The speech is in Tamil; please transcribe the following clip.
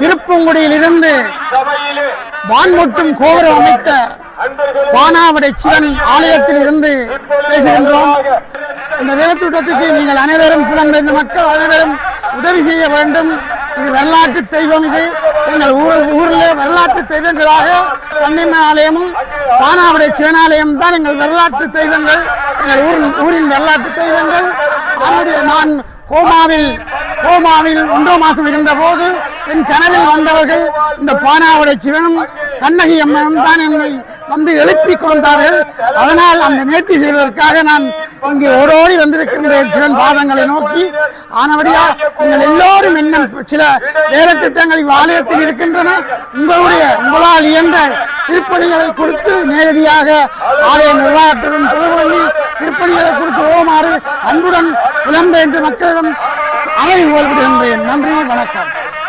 திருப்பங்குடியில் இருந்து சபையிலே வான்முட்டும் கோபுரம் அமைத்த பானாவடை சிவன் ஆலயத்தில் இருந்து பேசுகின்றோம். இந்த வேலத்திட்டத்துக்கு நீங்கள் அனைவரும் புலம்பெயர்ந்த மக்கள் அனைவரும் உதவி செய்ய வேண்டும். இது வரலாற்று தெய்வம் இது. எங்கள் ஊர் ஊரில் வரலாற்று தெய்வங்களாக கண்ணிம ஆலயமும் பானாவடை சிவனாலயம் தான் எங்கள் வரலாற்று தெய்வங்கள். எங்கள் ஊரின் ஊரின் வரலாற்று தெய்வங்கள். அவருடைய நான் கோமாவில் கோமாவில் ஒன்றாம் மாசம் இருந்தபோது என் கனவில் வந்தவர்கள் இந்த பானாவுடை சிவனும் கண்ணகி அம்மனும் தான் என்னை வந்து எழுப்பி கொண்டார்கள். அதனால் அந்த நேர்த்தி செய்வதற்காக நான் இங்கே ஓடோடி வந்திருக்கின்ற சிவன் பாதங்களை நோக்கி. ஆனபடியா நீங்கள் எல்லோரும் இன்னும் சில வேலை திட்டங்கள் இவ்வாலயத்தில் இருக்கின்றன. உங்களுடைய உங்களால் இயன்ற திருப்பணிகளை கொடுத்து நேரடியாக ஆலய நிர்வாகத்துடன் தொடர்பு திருப்பணிகளை கொடுத்து ஓமாறு அன்புடன் புலம்பெயர்ந்து மக்களிடம் அலை ஓர்விடுகின்றேன் நன்றி வணக்கம்.